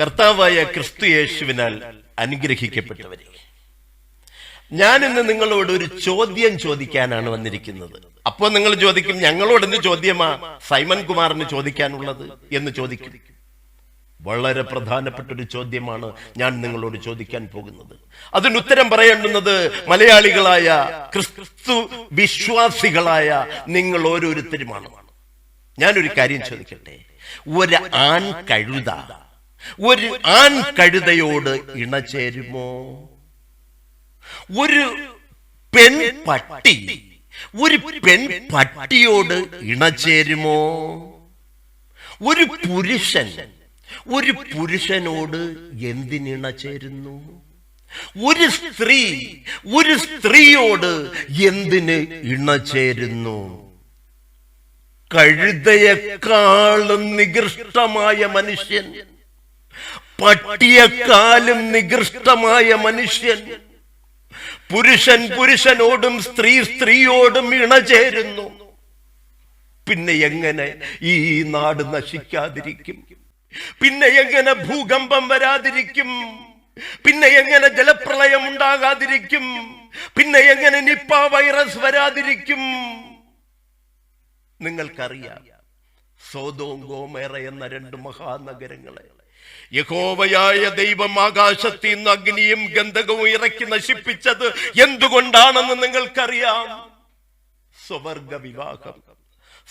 കർത്താവായ ക്രിസ്തു യേശുവിനാൽ അനുഗ്രഹിക്കപ്പെട്ടവരെ. ഞാൻ ഇന്ന് നിങ്ങളോട് ഒരു ചോദ്യം ചോദിക്കാനാണ് വന്നിരിക്കുന്നത്. അപ്പോൾ നിങ്ങൾ ചോദിക്കും ഞങ്ങളോട് എന്ത് ചോദ്യമാ? സൈമൻ കുമാറിന് ചോദിക്കാനുള്ളത് എന്ന് ചോദിക്കും. വളരെ പ്രധാനപ്പെട്ട ഒരു ചോദ്യമാണ് ഞാൻ നിങ്ങളോട് ചോദിക്കാൻ പോകുന്നത്. അതിന് ഉത്തരം പറയേണ്ടുന്നത് മലയാളികളായ ക്രിസ്തു വിശ്വാസികളായ നിങ്ങൾ ഓരോരുത്തരുമാണ്. ഞാനൊരു കാര്യം ചോദിക്കട്ടെ? ഒരു ആൺ കഴുത ഒരു ആൺ കഴുതയോട് ഇണചേരുമോ? ഒരു പെൺ പട്ടി ഒരു പെൺ പട്ടിയോട് ഇണചേരുമോ? ഒരു പുരുഷൻ ഒരു പുരുഷനോട് എന്തിനിണ ചേരുന്നു ഒരു സ്ത്രീ ഒരു സ്ത്രീയോട് എന്തിന് ഇണ ചേരുന്നു കഴുതയെക്കാളും നികൃഷ്ടമായ മനുഷ്യൻ പട്ടിയെക്കാളും നികൃഷ്ടമായ മനുഷ്യൻ. പുരുഷൻ പുരുഷനോടും സ്ത്രീ സ്ത്രീയോടും ഇണചേരുന്നു. പിന്നെ എങ്ങനെ ഈ നാട് നശിക്കാതിരിക്കും? പിന്നെ എങ്ങനെ ഭൂകമ്പം വരാതിരിക്കും? പിന്നെ എങ്ങനെ ജലപ്രളയം ഉണ്ടാകാതിരിക്കും? പിന്നെ എങ്ങനെ നിപ്പ വൈറസ് വരാതിരിക്കും? നിങ്ങൾക്കറിയാം സോതോം ഗോമേറ എന്ന രണ്ട് മഹാനഗരങ്ങളെ യഹോവയായ ദൈവം ആകാശത്തിൽ നിന്ന് അഗ്നിയും ഗന്ധകവും ഇറക്കി നശിപ്പിച്ചത് എന്തുകൊണ്ടാണെന്ന് നിങ്ങൾക്കറിയാം? സ്വവർഗ വിവാഹം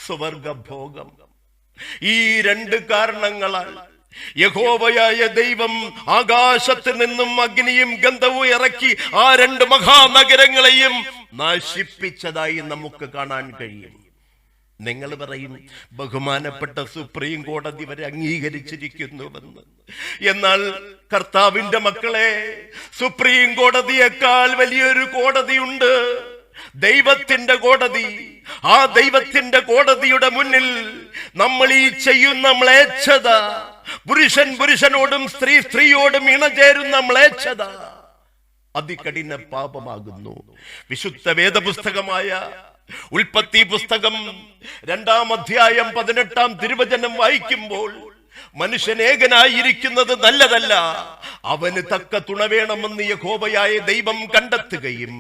സ്വവർഗ ഭോഗം ഈ രണ്ട് കാരണങ്ങളാൽ യഹോവയായ ദൈവം ആകാശത്തിൽ നിന്നും അഗ്നിയും ഗന്ധവും ഇറക്കി ആ രണ്ട് മഹാനഗരങ്ങളെയും നശിപ്പിച്ചതായി നമുക്ക് കാണാൻ കഴിയും. നിങ്ങൾ പറയും ബഹുമാനപ്പെട്ട സുപ്രീം കോടതി വരെ അംഗീകരിച്ചിരിക്കുന്നുവെന്ന്. എന്നാൽ കർത്താവിന്റെ മക്കളെ സുപ്രീം കോടതിയേക്കാൾ വലിയൊരു കോടതിയുണ്ട്. ദൈവത്തിന്റെ കോടതി. ആ ദൈവത്തിന്റെ കോടതിയുടെ മുന്നിൽ നമ്മൾ ഈ ചെയ്യുന്ന മ്ലേച്ഛത. പുരുഷൻ പുരുഷനോടും സ്ത്രീ സ്ത്രീയോടും ഇണചേരുന്ന മ്ലേച്ഛത അതികഠിന പാപമാകുന്നു. വിശുദ്ധ വേദപുസ്തകമായ ഉൽപ്പത്തി പുസ്തകം രണ്ടാം അധ്യായം പതിനെട്ടാം തിരുവചനം വായിക്കുമ്പോൾ മനുഷ്യൻ ഏകനായിരിക്കുന്നത് നല്ലതല്ല. അവന് തക്ക തുണ വേണമെന്ന് യഹോബയായ ദൈവം കണ്ടെത്തുകയും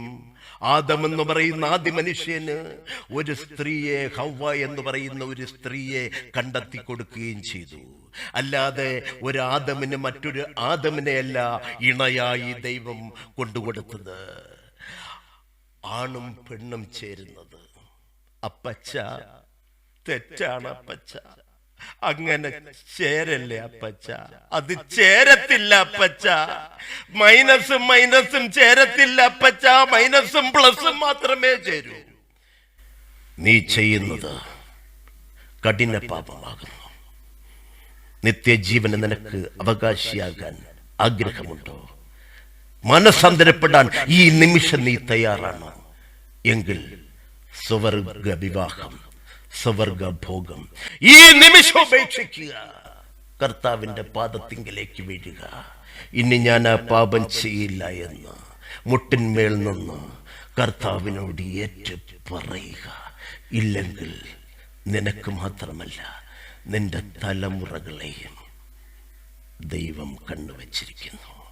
ആദമെന്ന് പറയുന്ന ആദ്യ മനുഷ്യന് ഒരു സ്ത്രീയെ ഹവ്വ എന്ന് പറയുന്ന ഒരു സ്ത്രീയെ കണ്ടെത്തി കൊടുക്കുകയും ചെയ്തു. അല്ലാതെ ഒരു ആദമിന് മറ്റൊരു ആദമിനെയല്ല ഇണയായി ദൈവം കൊണ്ടുകൊടുത്തത്. ആണും പെണ്ണും ചേരുന്നത്. അപ്പച്ച തെറ്റാണ് അപ്പച്ച. അങ്ങനെ ചേരല്ലേ അപ്പച്ച? അത് ചേരത്തില്ല അപ്പച്ച. മൈനസും മൈനസും ചേരത്തില്ല അപ്പച്ച. മൈനസും പ്ലസും മാത്രമേ ചേരൂ. നീ ചെയ്യുന്നത് കഠിന പാപമാകുന്നു. നിത്യജീവന് നിനക്ക് അവകാശിയാകാൻ ആഗ്രഹമുണ്ടോ? മനസ്സന്തരപ്പെടാൻ ഈ നിമിഷം നീ തയ്യാറാണോ? എങ്കിൽ സ്വർഗ വിവാഹം സ്വർഗ ഭോഗം ഈ നിമിഷം ഉപേക്ഷിക്കുക. കർത്താവിന്റെ പാദത്തിങ്കിലേക്ക് വീഴുക. ഇനി ഞാൻ ആ പാപം ചെയ്യില്ല എന്ന് മുട്ടിന്മേൽ നിന്ന് കർത്താവിനോട് ഏറ്റു പറയുക ഇല്ലെങ്കിൽ നിനക്ക് മാത്രമല്ല നിന്റെ തലമുറകളെയും ദൈവം കണ്ണുവച്ചിരിക്കുന്നു.